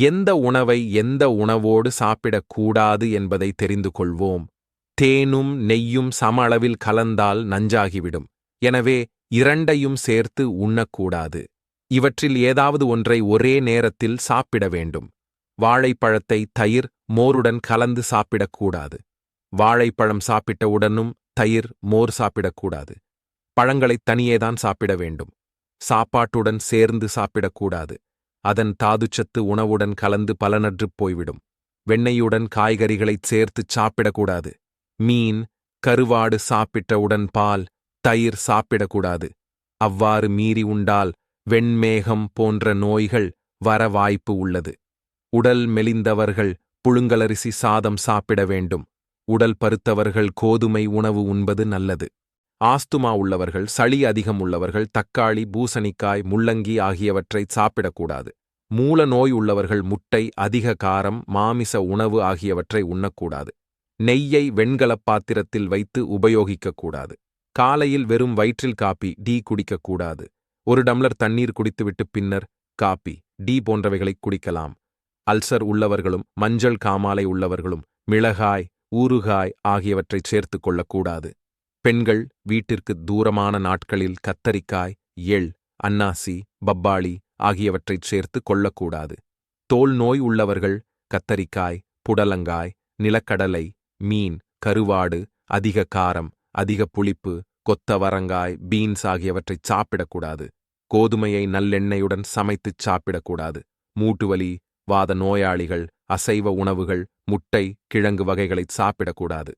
எந்த உணவை எந்த உணவோடு சாப்பிடக்கூடாது என்பதை தெரிந்து கொள்வோம். தேனும் நெய்யும் சம அளவில் கலந்தால் நஞ்சாகிவிடும். எனவே இரண்டையும் சேர்த்து உண்ணக்கூடாது. இவற்றில் ஏதாவது ஒன்றை ஒரே நேரத்தில் சாப்பிட வேண்டும். வாழைப்பழத்தை தயிர் மோருடன் கலந்து சாப்பிடக்கூடாது. வாழைப்பழம் சாப்பிட்ட உடனும் தயிர் மோர் சாப்பிடக்கூடாது. பழங்களைத் தனியேதான் சாப்பிட வேண்டும். சாப்பாட்டுடன் சேர்ந்து சாப்பிடக்கூடாது. அதன் தாதுச்சத்து உணவுடன் கலந்து பலனற்றுப் போய்விடும். வெண்ணெயுடன் காய்கறிகளைச் சேர்த்துச் சாப்பிடக்கூடாது. மீன் கருவாடு சாப்பிட்டவுடன் பால் தயிர் சாப்பிடக்கூடாது. அவ்வாறு மீறி உண்டால் வெண்மேகம் போன்ற நோய்கள் வர வாய்ப்பு உள்ளது. உடல் மெலிந்தவர்கள் புழுங்கலரிசி சாதம் சாப்பிட வேண்டும். உடல் பருத்தவர்கள் கோதுமை உணவு உண்பது நல்லது. ஆஸ்துமா உள்ளவர்கள் சளி அதிகம் உள்ளவர்கள் தக்காளி பூசணிக்காய் முள்ளங்கி ஆகியவற்றை சாப்பிடக்கூடாது. மூல நோய் உள்ளவர்கள் முட்டை அதிக காரம் மாமிச உணவு ஆகியவற்றை உண்ணக்கூடாது. நெய்யை வெண்கலப் பாத்திரத்தில் வைத்து உபயோகிக்கக்கூடாது. காலையில் வெறும் வயிற்றில் காப்பி டீ குடிக்கக்கூடாது. ஒரு டம்ளர் தண்ணீர் குடித்துவிட்டு பின்னர் காப்பி டீ போன்றவைகளை குடிக்கலாம். அல்சர் உள்ளவர்களும் மஞ்சள் காமாலை உள்ளவர்களும் மிளகாய் ஊறுகாய் ஆகியவற்றைச் சேர்த்துக் கொள்ளக்கூடாது. பெண்கள் வீட்டிற்கு தூரமான நாட்களில் கத்தரிக்காய் எள் அன்னாசி பப்பாளி ஆகியவற்றைச் சேர்த்து கொள்ளக்கூடாது. தோல் நோய் உள்ளவர்கள் கத்தரிக்காய் புடலங்காய் நிலக்கடலை மீன் கருவாடு அதிக காரம் அதிக புளிப்பு கொத்தவரங்காய் பீன்ஸ் ஆகியவற்றைச் சாப்பிடக்கூடாது. கோதுமையை நல்லெண்ணெயுடன் சமைத்துச் சாப்பிடக்கூடாது. மூட்டுவலி வாத நோயாளிகள் அசைவ உணவுகள் முட்டை கிழங்கு வகைகளைச் சாப்பிடக்கூடாது.